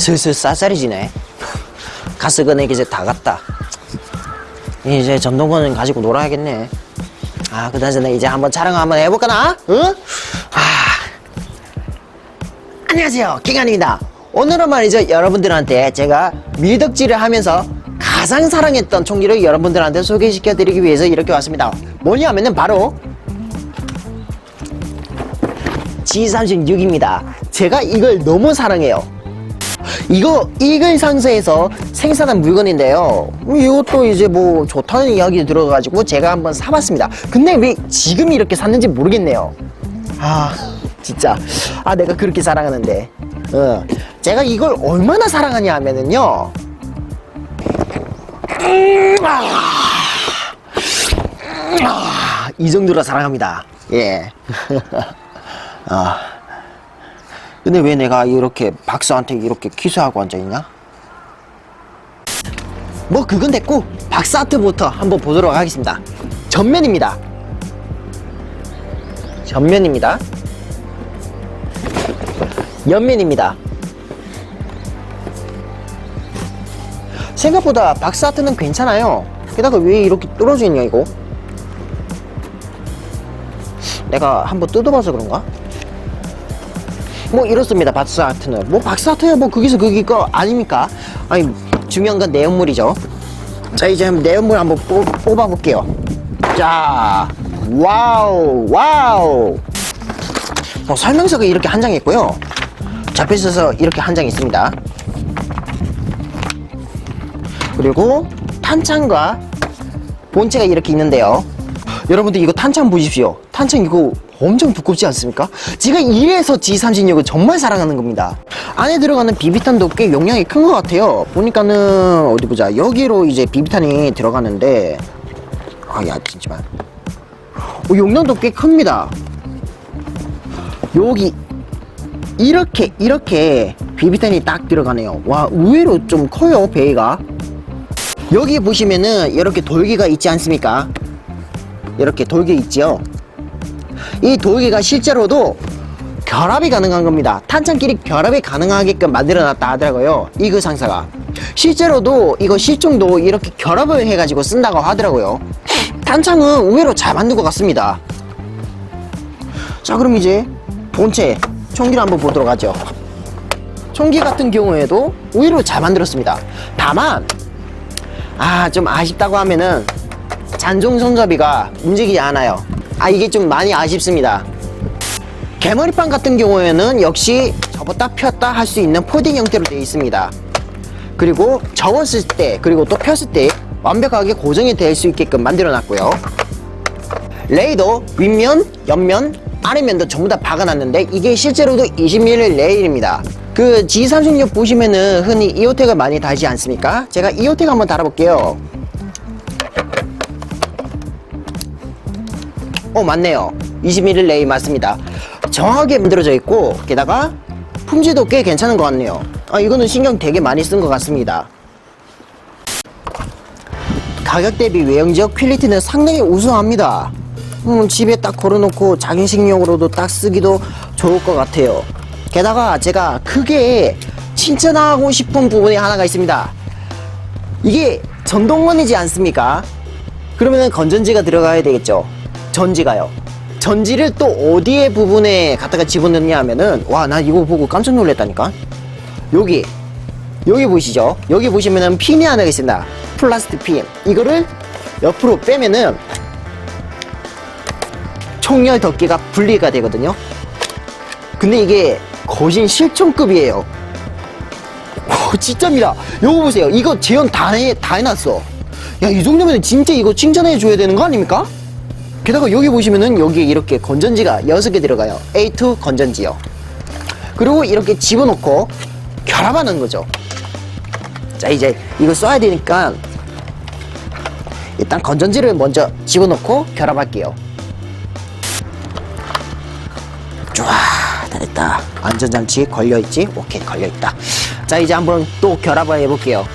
슬슬 쌀쌀해지네. 가스건액 이제 다 갔다. 이제 전동건은 가지고 놀아야겠네. 아, 그나저나 이제 한번 촬영 한번 해볼까 나? 응? 아. 안녕하세요. 킹한입니다. 오늘은 말이죠. 여러분들한테 제가 밀덕질을 하면서 가장 사랑했던 총기를 여러분들한테 소개시켜 드리기 위해서 이렇게 왔습니다. 뭐냐면은 바로 G36입니다. 제가 이걸 너무 사랑해요. 이거 이글 상자에서 생산한 물건인데요. 이것도 이제 뭐 좋다는 이야기 들어가지고 제가 한번 사봤습니다. 근데 왜 지금 이렇게 샀는지 모르겠네요. 아 진짜 아 내가 그렇게 사랑하는데 어, 제가 이걸 얼마나 사랑하냐 하면은요. 음, 아, 아, 이 정도로 사랑합니다. 예. 아. 근데 왜 내가 이렇게 박사한테 이렇게 키스하고 앉아있냐? 뭐 그건 됐고 박사 아트부터 한번 보도록 하겠습니다. 전면입니다. 전면입니다. 옆면입니다. 생각보다 박사 아트는 괜찮아요. 게다가 왜 이렇게 떨어져 있냐 이거? 내가 한번 뜯어봐서 그런가? 뭐 이렇습니다 박스 아트는. 뭐 박스 아트야 뭐 거기서 거기 거 아닙니까? 아니 중요한 건 내용물이죠. 자 이제 내용물 한번 뽑, 뽑아 볼게요. 자 와우 와우. 뭐 설명서가 이렇게 한 장 있고요. 잡혀 있어서 이렇게 한 장 있습니다. 그리고 탄창과 본체가 이렇게 있는데요. 여러분들 이거 탄창 보십시오. 탄창 이거 엄청 두껍지 않습니까? 제가 이래서 G36을 정말 사랑하는 겁니다. 안에 들어가는 비비탄도 꽤 용량이 큰 것 같아요. 보니까는 어디 보자. 여기로 이제 비비탄이 들어가는데 아야 잠시만. 어, 용량도 꽤 큽니다. 여기 이렇게 이렇게 비비탄이 딱 들어가네요. 와 의외로 좀 커요 베이가. 여기 보시면은 이렇게 돌기가 있지 않습니까? 이렇게 돌기 있지요 이 돌기가 실제로도 결합이 가능한 겁니다. 탄창끼리 결합이 가능하게끔 만들어 놨다 하더라고요 이그 상사가. 실제로도 이거 실종도 이렇게 결합을 해가지고 쓴다고 하더라고요. 탄창은 의외로 잘 만든 것 같습니다. 자 그럼 이제 본체 총기를 한번 보도록 하죠. 총기 같은 경우에도 의외로 잘 만들었습니다. 다만 아 좀 아쉽다고 하면은 잔종 손잡이가 움직이지 않아요 아 이게 좀 많이 아쉽습니다. 개머리판 같은 경우에는 역시 접었다 폈다 할 수 있는 포딩 형태로 되어 있습니다. 그리고 접었을 때 그리고 또 폈을 때 완벽하게 고정이 될 수 있게끔 만들어 놨고요. 레이더 윗면 옆면 아래면도 전부 다 박아놨는데 이게 실제로도 20mm 레일입니다. 그 G36 보시면은 흔히 이오텍을 많이 달지 않습니까? 제가 이오텍 한번 달아볼게요 어 맞네요. 21일 레이 맞습니다. 정확하게 만들어져 있고 게다가 품질도 꽤 괜찮은 것 같네요. 아 이거는 신경 되게 많이 쓴 것 같습니다. 가격 대비 외형적 퀄리티는 상당히 우수합니다. 음, 집에 딱 걸어놓고 장식용으로도 딱 쓰기도 좋을 것 같아요. 게다가 제가 크게 칭찬하고 싶은 부분이 하나가 있습니다. 이게 전동건이지 않습니까? 그러면은 건전지가 들어가야 되겠죠 전지가요. 전지를 또 어디에 부분에 갖다가 집어넣냐 하면은 와 나 이거 보고 깜짝 놀랐다니까. 여기 여기 보시죠. 여기 보시면은 핀이 하나 있습니다. 플라스틱 핀. 이거를 옆으로 빼면은 총열 덮개가 분리가 되거든요. 근데 이게 거진 실종급이에요. 오, 진짜입니다. 요거 보세요. 이거 재현 다, 해, 다 해놨어. 야, 이 정도면 진짜 이거 칭찬해 줘야 되는 거 아닙니까? 게다가 여기 보시면은 여기에 이렇게 건전지가 6개 들어가요. A2 건전지요. 그리고 이렇게 집어넣고 결합하는 거죠. 자, 이제 이거 써야 되니까 일단 건전지를 먼저 집어넣고 결합할게요. 좋아, 다 됐다. 안전장치 걸려있지? 오케이, 걸려있다. 자, 이제 한번 또 결합을 해볼게요.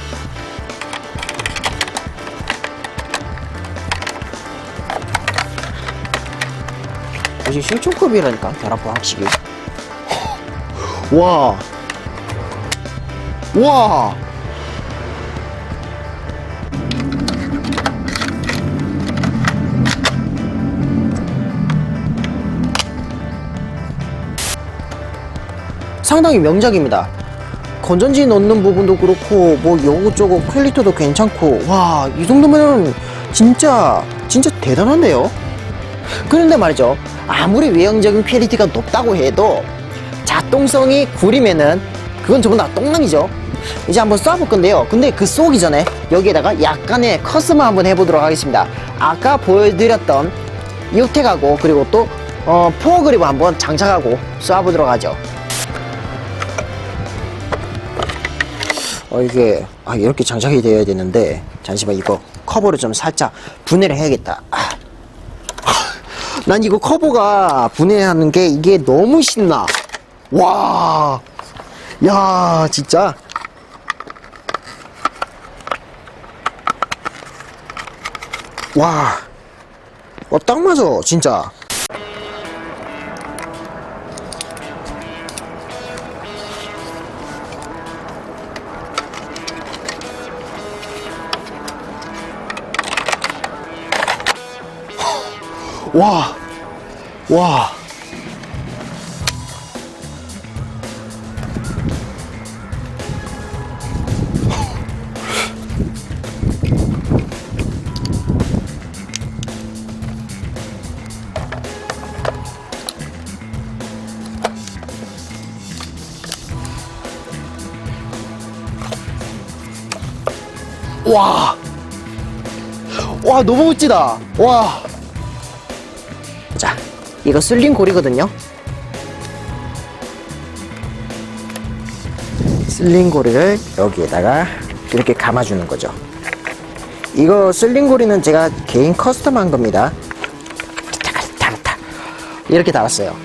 거의 실종급이라니까 결합부 확실히 와 와. 상당히 명작입니다. 건전지 넣는 부분도 그렇고 뭐 요거저거 퀄리티도 괜찮고 와 이 정도면 진짜 진짜 대단한데요. 그런데 말이죠. 아무리 외형적인 퀄리티가 높다고 해도 작동성이 구리면은 그건 전부 다 똥남이죠. 이제 한번 쏴볼 건데요. 근데 그 쏘기 전에 여기에다가 약간의 커스텀 한번 해보도록 하겠습니다. 아까 보여드렸던 이오텍하고 그리고 또 어, 포어 그립 한번 장착하고 쏴보도록 하죠. 어 이게 아 이렇게 장착이 되어야 되는데 잠시만 이거 커버를 좀 살짝 분해를 해야겠다. 아. 난 이거 커버가 분해하는 게 이게 너무 신나. 와, 야, 진짜. 와, 어, 딱 맞아, 진짜. 와, 와. 와. 와, 너무 멋지다. 와. 자, 이거 슬림 고리거든요. 슬림 고리를 여기에다가 이렇게 감아주는 거죠. 이거 슬림 고리는 제가 개인 커스텀한 겁니다. 이렇게 달았어요.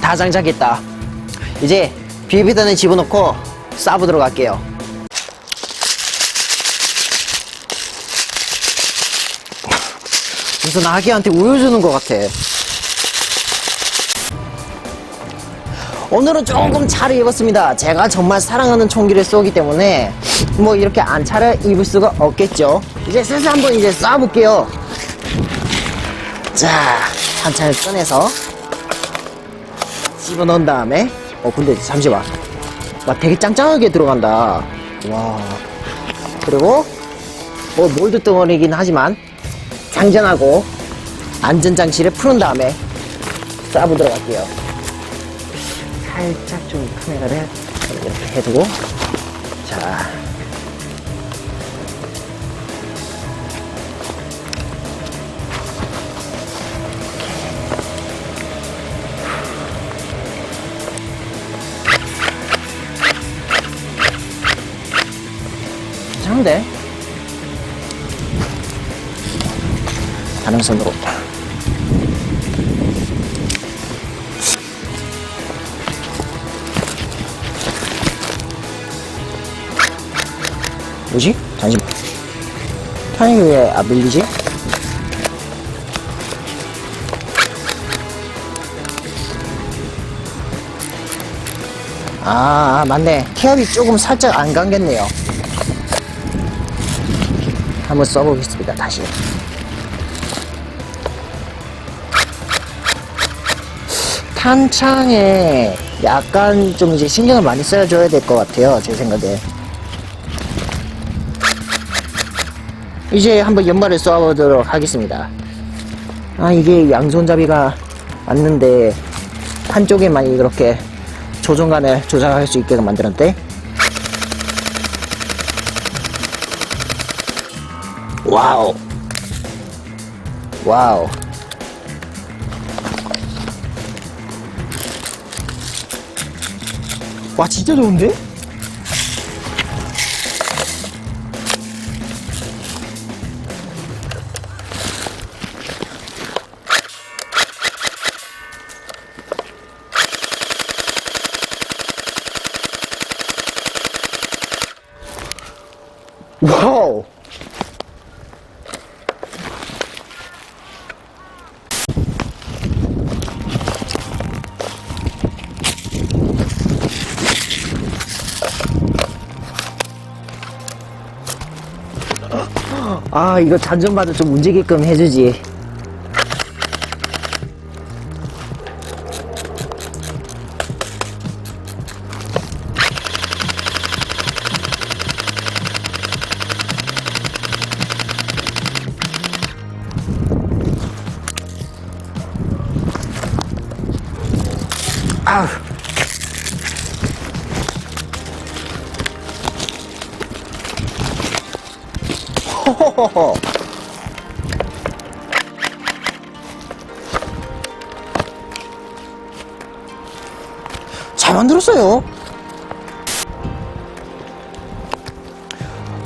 다 장착했다. 이제 비비단에 집어넣고 쏴보도록 할게요. 무슨 아기한테 우유 주는 것 같아. 오늘은 조금 차를 입었습니다. 제가 정말 사랑하는 총기를 쏘기 때문에 뭐 이렇게 안 차를 입을 수가 없겠죠. 이제 슬슬 한번 이제 쏴볼게요. 자, 한 차를 꺼내서 집어넣은 다음에 어 근데 잠시만 와 되게 짱짱하게 들어간다. 와. 그리고 뭐 몰드 덩어리긴 하지만 장전하고 안전장치를 푸는 다음에 쏴보도록 할게요. 살짝 좀 카메라를 이렇게 해두고 자 괜찮은데? 다른 손으로. 뭐지? 잠시만. 타이밍이 왜안 밀리지? 아, 아, 맞네. 케압이 조금 살짝 안 감겼네요. 한번 써보겠습니다. 다시. 탄창에 약간 좀 이제 신경을 많이 써줘야 될 것 같아요. 제 생각에. 이제 한번 연말을 쏘아보도록 하겠습니다. 아, 이게 양손잡이가 맞는데 한쪽에만 이렇게 조종간을 조작할 수 있게 만들었대. 와우. 와우. 와, 진짜 좋은데? 아 이거 잔존바도 좀 움직이게끔 해주지 잘 만들었어요.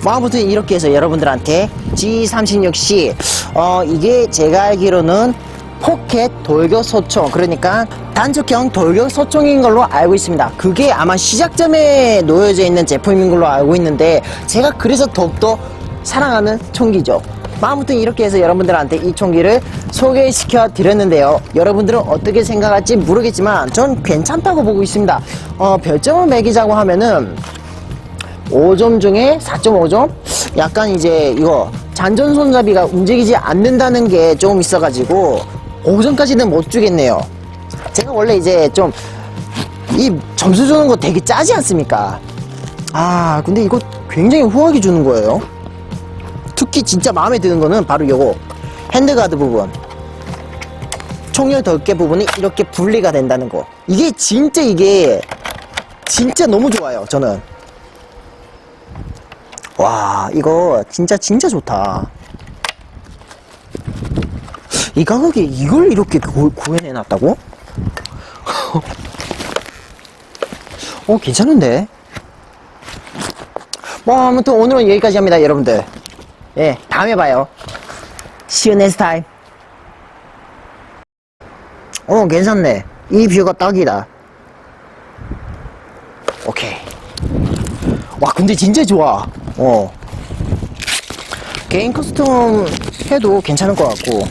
뭐 아무튼 이렇게 해서 여러분들한테 G36C 어 이게 제가 알기로는 포켓 돌격 소총 그러니까 단축형 돌격 소총인 걸로 알고 있습니다. 그게 아마 시작점에 놓여져 있는 제품인 걸로 알고 있는데 제가 그래서 더욱더 사랑하는 총기죠 뭐 아무튼 이렇게 해서 여러분들한테 이 총기를 소개시켜 드렸는데요 여러분들은 어떻게 생각할지 모르겠지만 전 괜찮다고 보고 있습니다 어 별점을 매기자고 하면은 5점 중에 4.5점? 약간 이제 이거 잔전 손잡이가 움직이지 않는다는 게 좀 있어가지고 5점까지는 못 주겠네요. 제가 원래 이제 좀 이 점수 주는 거 되게 짜지 않습니까? 아 근데 이거 굉장히 후하게 주는 거예요. 특히 진짜 마음에 드는 거는 바로 요거. 핸드가드 부분. 총열 덮개 부분이 이렇게 분리가 된다는 거. 이게 진짜 이게 진짜 너무 좋아요 저는. 와 이거 진짜 진짜 좋다. 이 가격에 이걸 이렇게 구, 구해내놨다고? 어 괜찮은데? 뭐 아무튼 오늘은 여기까지 합니다 여러분들 예 다음에 봐요. See you next time. 어 괜찮네. 이 뷰가 딱이다. 오케이. 와 근데 진짜 좋아. 어. 개인 커스텀 해도 괜찮을 것 같고.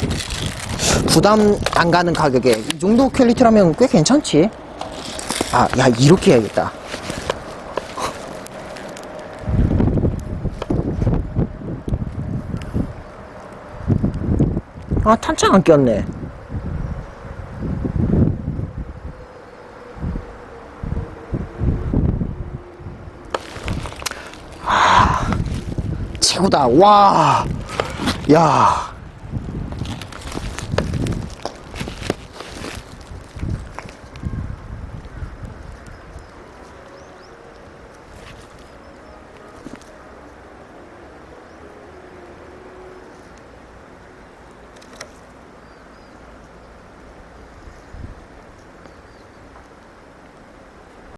부담 안 가는 가격에. 이 정도 퀄리티라면 꽤 괜찮지? 아 야 이렇게 해야겠다 아 탄창 안 꼈네 최고다. 와. 야.